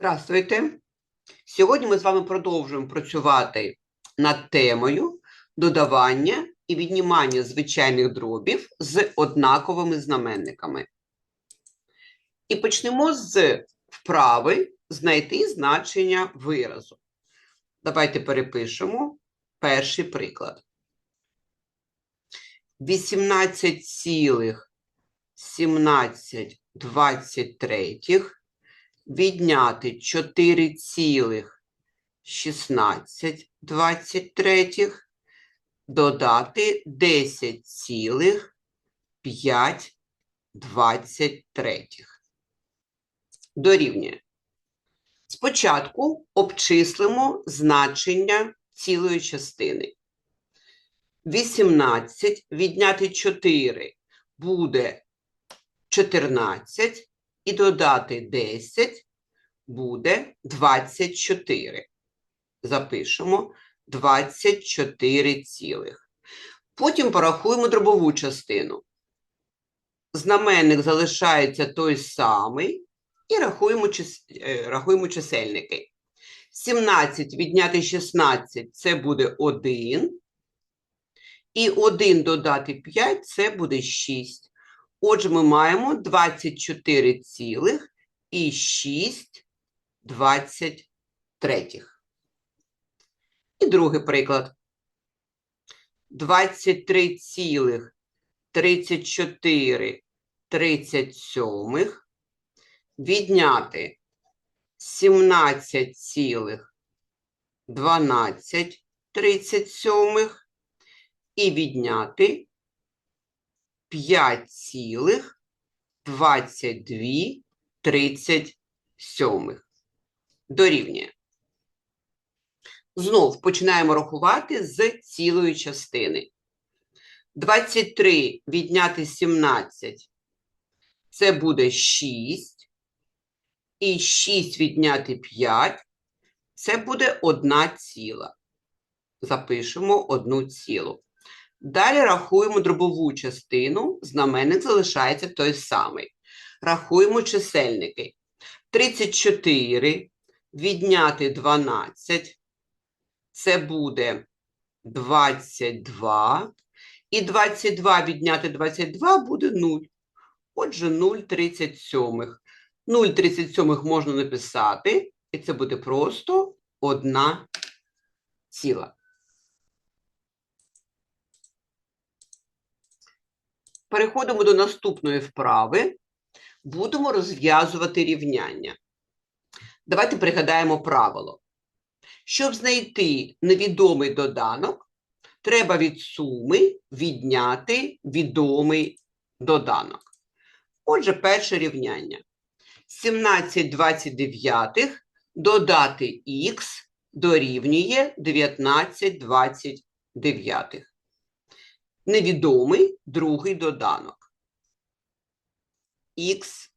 Здравствуйте! Сьогодні ми з вами продовжуємо працювати над темою додавання і віднімання звичайних дробів з однаковими знаменниками. І почнемо з вправи знайти значення виразу. Давайте перепишемо перший приклад. 18,1723 відняти 4,1623, додати 10,523. Дорівнює. Спочатку обчислимо значення цілої частини. 18 відняти 4 буде 14 і додати 10 буде 24. Запишемо 24 цілих. Потім порахуємо дробову частину. Знаменник залишається той самий і рахуємо, чис- е, рахуємо чисельники. 17 відняти 16 це буде 1. І 1 додати 5 це буде 6. Отже, ми маємо 24 цілих і 6 23. І другий приклад. 23 цілих 34 37 відняти 17 цілих 12 37 і відняти 5 цілих 22 37 дорівнює. Знов починаємо рахувати з цілої частини. 23 відняти 17 це буде 6. І 6 відняти 5 це буде 1 ціла. Запишемо 1 цілу. Далі рахуємо дробову частину, знаменник залишається той самий. Рахуємо чисельники. 34 відняти 12, це буде 22. І 22 відняти 22 буде 0. Отже, 0,37. 0,37 можна написати, і це буде просто одна ціла. Переходимо до наступної вправи. Будемо розв'язувати рівняння. Давайте пригадаємо правило. Щоб знайти невідомий доданок, треба від суми відняти відомий доданок. Отже, перше рівняння. 17 29 додати х дорівнює 19 29 невідомий другий доданок. Х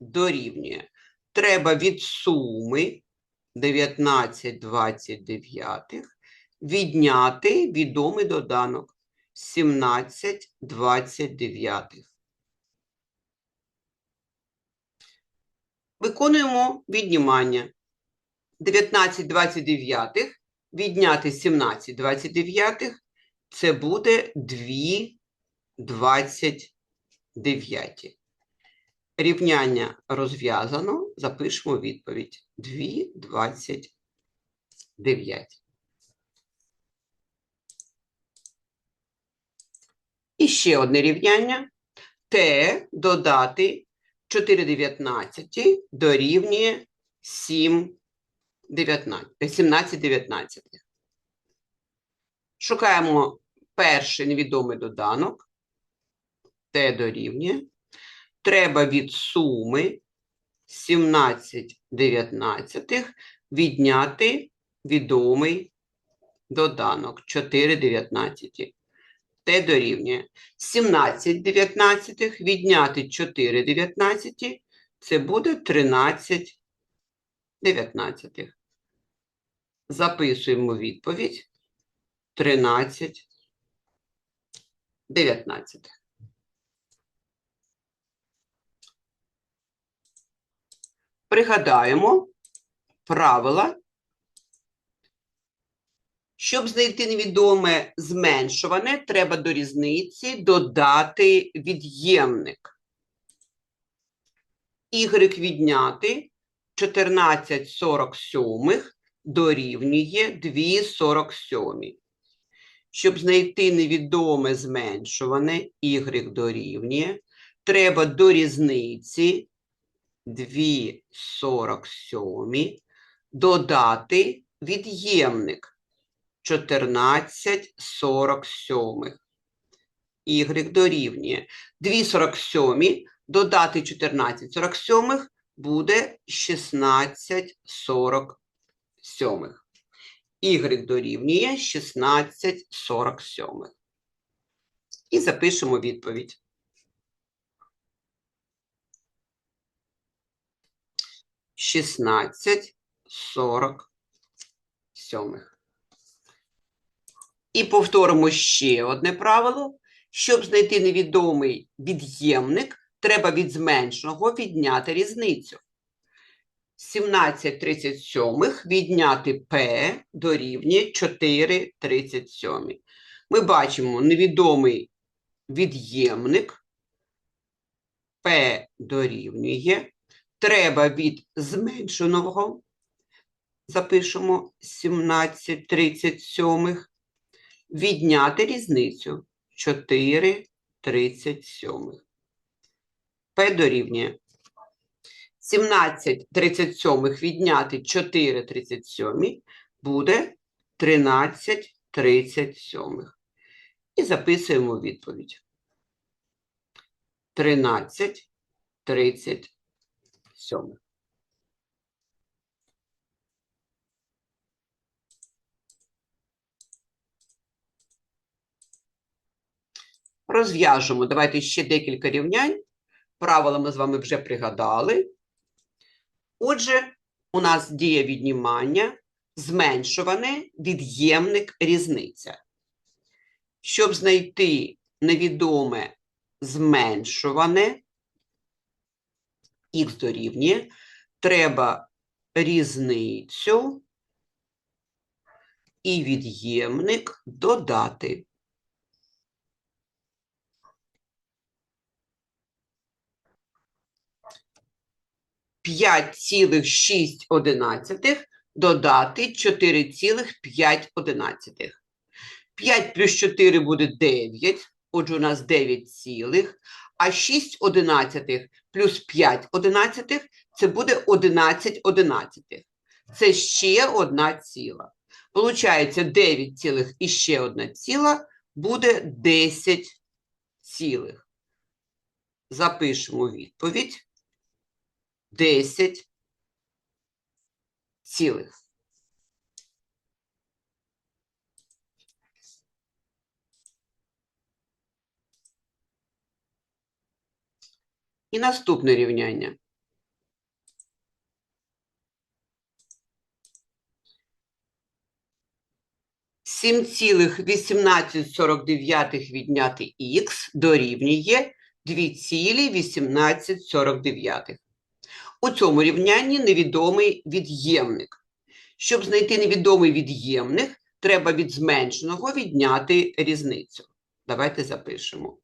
дорівнює. Треба від суми 19 29 відняти відомий доданок 17 29. Виконуємо віднімання. 19 29 відняти 17 29 це буде 2 29. Рівняння розв'язано. Запишемо відповідь. 2 29. І ще одне рівняння. Т додати 4 19 дорівнює 7 19, 17 19. Шукаємо перший невідомий доданок. Т дорівнює. Треба від суми 17 19 відняти відомий доданок 4 19. Т дорівнює 17 19 відняти 4 19 це буде 13 19. Записуємо відповідь 13 19. Пригадаємо, правила. Щоб знайти невідоме зменшуване, треба до різниці додати від'ємник. Y відняти 14 47 дорівнює 2 47. Щоб знайти невідоме зменшуване, y дорівнює, треба до різниці 2 47 додати від'ємник 14 47. Y дорівнює 2 47 додати 14 47 буде 16 47. Y дорівнює 16 47. І запишемо відповідь. Шістнадцять сорок сьомих. І повторимо ще одне правило. Щоб знайти невідомий від'ємник, треба від зменшеного відняти різницю. 17 37 відняти P дорівнює 4 37. Ми бачимо невідомий від'ємник P дорівнює. Треба від зменшеного, запишемо 17 37, відняти різницю 4 37. P дорівнює 17 37 відняти 4 37 буде 13 37. І записуємо відповідь. 13 37. Розв'яжемо. Давайте ще декілька рівнянь. Правила ми з вами вже пригадали. Отже, у нас діє віднімання, зменшуване, від'ємник, різниця. Щоб знайти невідоме зменшуване, х дорівнює, треба різницю і від'ємник додати. П'ять цілих шість одинадцятих додати 4,5. 5 плюс 4 буде 9, отже, у нас 9 цілих, а 6 одинадцятих плюс 5 одинадцятих – це буде 11 одинадцятих. Це ще одна ціла. Получається 9 цілих і ще одна ціла буде 10 цілих. Запишемо відповідь. 10 цілих. І наступне рівняння. Сім цілих 1849 відняти х дорівнює 2,1849. У цьому рівнянні невідомий від'ємник. Щоб знайти невідомий від'ємник, треба від зменшеного відняти різницю. Давайте запишемо.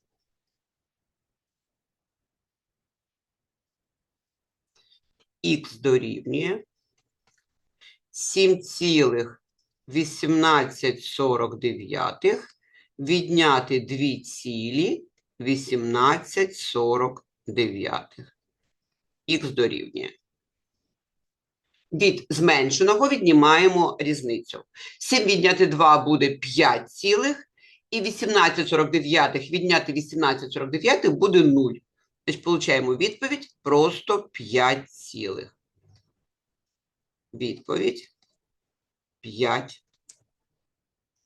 Х дорівнює 7,1849 відняти 2,1849. Х дорівнює. Від зменшеного віднімаємо різницю. 7 відняти 2 буде 5 цілих, і 18,49 відняти 18,49 буде 0. Тобто, получаємо відповідь просто 5 цілих. Відповідь 5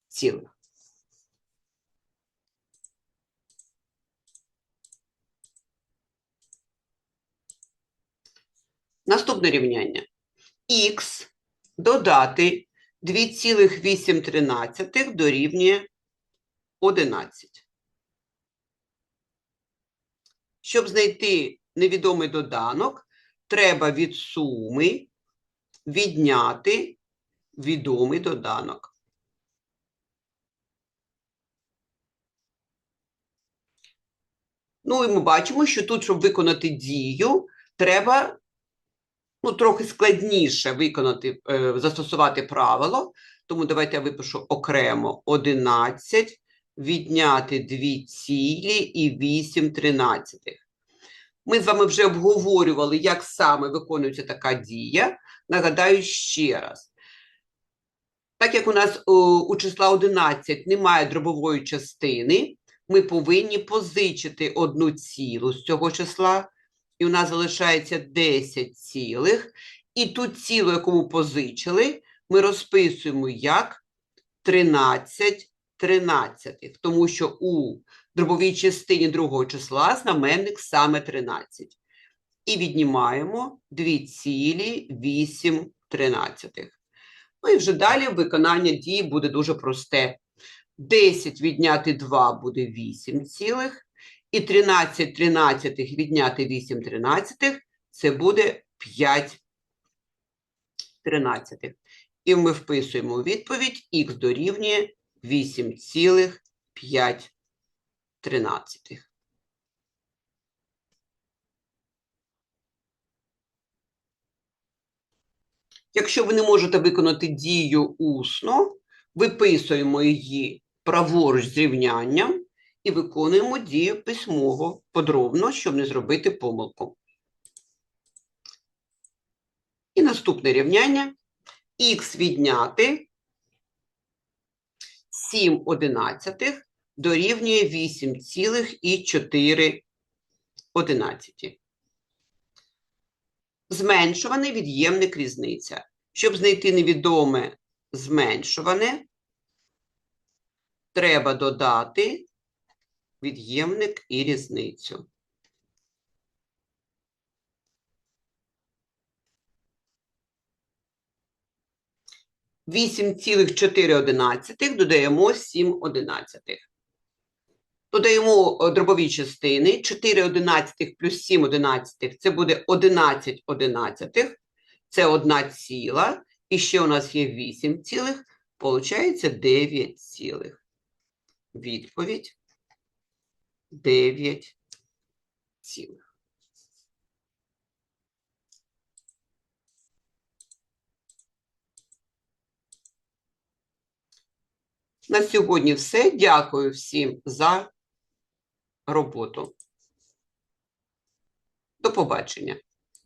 цілих. Наступне рівняння. Х додати 2,8 дорівнює 11. Щоб знайти невідомий доданок, треба від суми відняти відомий доданок. Ну і ми бачимо, що тут, щоб виконати дію, треба ну, трохи складніше виконати, е, застосувати правило. Тому давайте я випишу окремо 11, відняти 2 цілі і 8 тринадцятих. Ми з вами вже обговорювали, як саме виконується така дія. Нагадаю ще раз. Так як у нас о, у числа 11 немає дробової частини, ми повинні позичити одну цілу з цього числа, і у нас залишається 10 цілих. І ту цілу, яку ми позичили, ми розписуємо як 13 тринадцятих, тому що у дробовій частині другого числа знаменник саме 13. І віднімаємо 2,8 тринадцятих. Ну і вже далі виконання дії буде дуже просте. 10 відняти 2 буде 8 цілих, і 13 тринадцятих відняти 8 тринадцятих – це буде 5 тринадцятих. І ми вписуємо у відповідь х дорівнює 8,5 тринадцятих. Якщо ви не можете виконати дію усно, виписуємо її праворуч з рівнянням і виконуємо дію письмово подробно, щоб не зробити помилку. І наступне рівняння. Х відняти 7 одинадцятих дорівнює 8,4 одинадцяті. Зменшуваний від'ємник різниця. Щоб знайти невідоме зменшуване, треба додати від'ємник і різницю. Вісім цілих чотири одинадцятих додаємо сім одинадцятих. Додаємо е, дробові частини. 4 одинадцятих плюс 7 одинадцятих – це буде 11 одинадцятих. Це одна ціла. І ще у нас є 8 цілих. Получається 9 цілих. Відповідь 9 цілих. На сьогодні все. Дякую всім за роботу. До побачення.